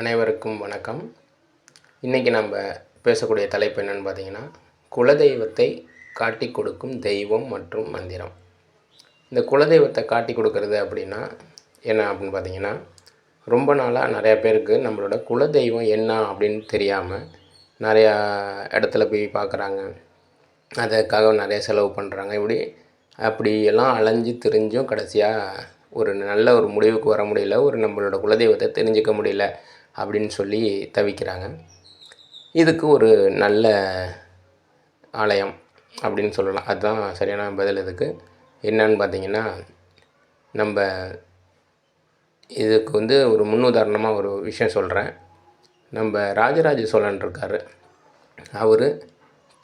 அனைவருக்கும் வணக்கம். இன்றைக்கி நம்ம பேசக்கூடிய தலைப்பு என்னென்னு பார்த்தீங்கன்னா குலதெய்வத்தை காட்டி கொடுக்கும் தெய்வம் மற்றும் மந்திரம். இந்த குலதெய்வத்தை காட்டி கொடுக்கறது அப்படின்னா என்ன அப்படின்னு பார்த்தீங்கன்னா ரொம்ப நாளாக நிறையா பேருக்கு நம்மளோட குலதெய்வம் என்ன அப்படின்னு தெரியாமல் நிறையா இடத்துல போய் பார்க்குறாங்க. அதுக்காக நிறைய செலவு பண்ணுறாங்க. இப்படி அப்படி எல்லாம் அலைஞ்சு திரிஞ்சும் கடைசியாக ஒரு நல்ல ஒரு முடிவுக்கு வர முடியல. ஒரு நம்மளோட குலதெய்வத்தை தெரிஞ்சுக்க முடியல. அப்படின்னு சொல்லி தவிக்கிறாங்க. இதுக்கு ஒரு நல்ல ஆலயம் அப்படின்னு சொல்லலாம். அதுதான் சரியான பதில் இதுக்கு. என்னன்னு பார்த்தீங்கன்னா நம்ம இதுக்கு வந்து ஒரு முன்னுதாரணமாக ஒரு விஷயம் சொல்கிறேன் நம்ம ராஜராஜ சோழன் இருக்கார். அவர்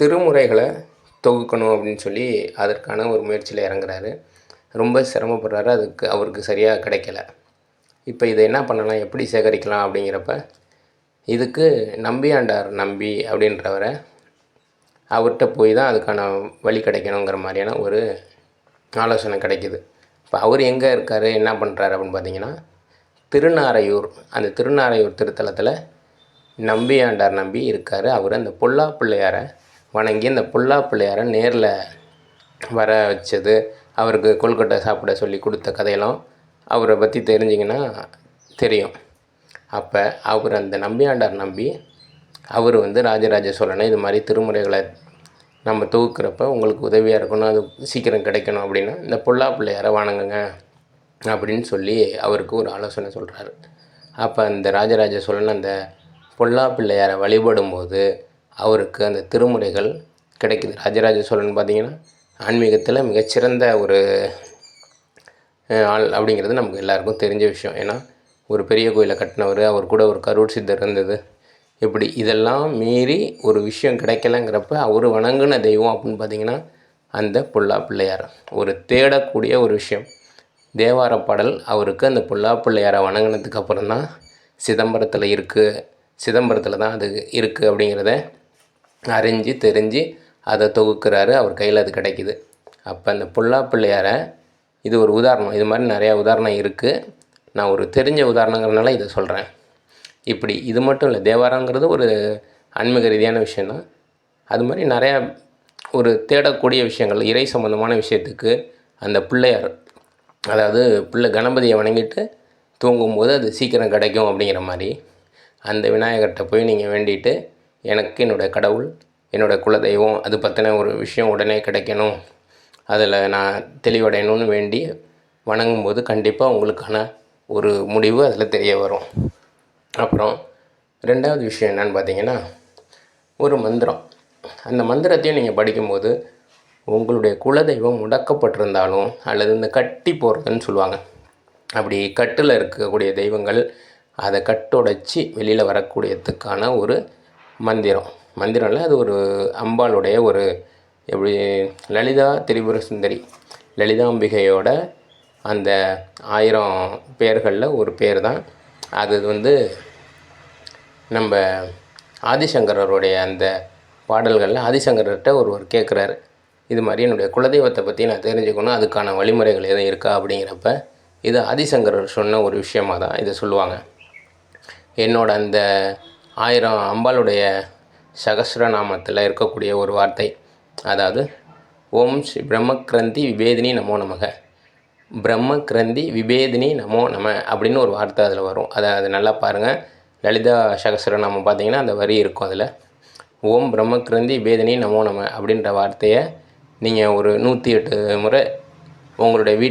திருமுறைகளை தொகுக்கணும் அப்படின்னு சொல்லி அதற்கான ஒரு முயற்சியில் இறங்குறாரு. ரொம்ப சிரமப்படுறாரு. அதுக்கு அவருக்கு சரியாக கிடைக்கல. இப்போ இதை என்ன பண்ணலாம்? எப்படி சேகரிக்கலாம்? அப்படிங்கிறப்ப இதுக்கு நம்பியாண்டார் நம்பி அப்படின்றவரை அவர்கிட்ட போய் தான் அதுக்கான வழி கிடைக்கணுங்கிற மாதிரியான ஒரு ஆலோசனை கிடைக்கிது. இப்போ அவர் எங்கே இருக்கார்? என்ன பண்ணுறாரு அப்படின்னு பார்த்தீங்கன்னா திருநாரையூர் அந்த திருநாரையூர் திருத்தலத்தில் நம்பியாண்டார் நம்பி இருக்கார். அவர் அந்த பொல்லா பிள்ளையாரை வணங்கி அந்த பொல்லா பிள்ளையாரை நேரில் வர வச்சது. அவருக்கு கொல்கட்டை சாப்பிட சொல்லி கொடுத்த கதையெல்லாம் அவரை பற்றி தெரிஞ்சிங்கன்னா தெரியும். அப்போ அவர் அந்த நம்பியாண்டார் நம்பி அவர் வந்து ராஜராஜ சோழனை இது மாதிரி திருமுறைகளை நம்ம தொகுக்கிறப்ப உங்களுக்கு உதவியாக இருக்கணும் அது சீக்கிரம் கிடைக்கணும் அப்படின்னா இந்த பொல்லா பிள்ளையாரை வணங்குங்க அப்படின்னு சொல்லி அவருக்கு ஒரு ஆலோசனை சொல்கிறாரு அப்போ அந்த ராஜராஜ சோழன் அந்த பொல்லா பிள்ளையாரை வழிபடும்போது அவருக்கு அந்த திருமுறைகள் கிடைக்குது. ராஜராஜ சோழன் பார்த்திங்கன்னா ஆன்மீகத்தில் மிகச்சிறந்த ஒரு ஆள் அப்படிங்கிறது நமக்கு எல்லாருக்கும் தெரிஞ்ச விஷயம். ஏன்னா ஒரு பெரிய கோயிலை கட்டினவர் அவர் கூட ஒரு கரூர் சித்தர் இருந்தது. இப்படி இதெல்லாம் மீறி ஒரு விஷயம் கிடைக்கலங்கிறப்ப அவர் வணங்கின தெய்வம் அப்படின்னு பார்த்தீங்கன்னா அந்த புல்லா பிள்ளையார் ஒரு தேடக்கூடிய ஒரு விஷயம். தேவார பாடல் அவருக்கு அந்த புல்லா பிள்ளையாரை வணங்கினதுக்கு அப்புறம் தான் சிதம்பரத்தில் இருக்குது சிதம்பரத்தில் தான் அது இருக்குது அப்படிங்கிறத அறிஞ்சு தெரிஞ்சு அதை தொகுக்கிறாரு. அவர் கையில் அது கிடைக்கிது. அப்போ அந்த புல்லா பிள்ளையாரை இது ஒரு உதாரணம். இது மாதிரி நிறையா உதாரணம் இருக்குது நான் ஒரு தெரிஞ்ச உதாரணங்கிறனால இதை சொல்கிறேன் இப்படி இது மட்டும் இல்லை தேவாரங்கிறது ஒரு ஆன்மீக ரீதியான விஷயந்தான் அது மாதிரி நிறையா ஒரு தேடக்கூடிய விஷயங்கள் இறை சம்மந்தமான விஷயத்துக்கு அந்த பிள்ளையார் அதாவது பிள்ளை கணபதியை வணங்கிட்டு தூங்கும்போது அது சீக்கிரம் கிடைக்கும் அப்படிங்கிற மாதிரி அந்த விநாயகர்கிட்ட போய் நீங்கள் வேண்டிட்டு எனக்கு என்னோடய கடவுள் என்னோடய குலதெய்வம் அது பற்றின ஒரு விஷயம் உடனே கிடைக்கணும். அதில் நான் தெளிவடையணும்னு வேண்டி வணங்கும்போது கண்டிப்பாக உங்களுக்கான ஒரு முடிவு அதில் தெரிய வரும். அப்புறம் ரெண்டாவது விஷயம் என்னன்னு பார்த்தீங்கன்னா ஒரு மந்திரம். அந்த மந்திரத்தையும் நீங்கள் படிக்கும்போது உங்களுடைய குலதெய்வம் முடக்கப்பட்டிருந்தாலும் அல்லது இந்த கட்டி போடுறதுன்னு சொல்லுவாங்க. அப்படி கட்டில் இருக்கக்கூடிய தெய்வங்கள் அதை கட்டுடைச்சி வெளியில் வரக்கூடியதுக்கான ஒரு மந்திரம். மந்திரம்ல அது ஒரு அம்பாளுடைய ஒரு எப்படி லலிதா திரிபுர சுந்தரி லலிதாம்பிகையோட அந்த ஆயிரம் பேர்களில் ஒரு பேர் தான் அது வந்து நம்ம ஆதிசங்கரருடைய அந்த பாடல்களில் ஆதிசங்கர்கிட்ட ஒருவர் கேட்குறாரு இது மாதிரி என்னுடைய குலதெய்வத்தை பற்றி நான் தெரிஞ்சுக்கணும் அதுக்கான வழிமுறைகள் எதுவும் இருக்கா அப்படிங்கிறப்ப இது ஆதிசங்கரர் சொன்ன ஒரு விஷயமாக தான் இதை சொல்லுவாங்க. என்னோட அந்த ஆயிரம் அம்பாளுடைய சகசிரநாமத்தில் இருக்கக்கூடிய ஒரு வார்த்தை அதாவது ஓம் ஸ்ரீ பிரம்மக்ரந்தி விபேதினி நமோ நமக. பிரம்மக்ரந்தி விபேதினி நமோ நம அப்படின்னு ஒரு வார்த்தை அதில் வரும். அதை அது நல்லா பாருங்கள் லலிதா சகஸ்ரநாமம் பார்த்தீங்கன்னா அந்த வரி இருக்கும் அதில். ஓம் பிரம்மக்ரந்தி விபேதினி நமோ நம அப்படின்ற வார்த்தையை நீங்கள் ஒரு நூற்றி எட்டு முறை உங்களுடைய வீட்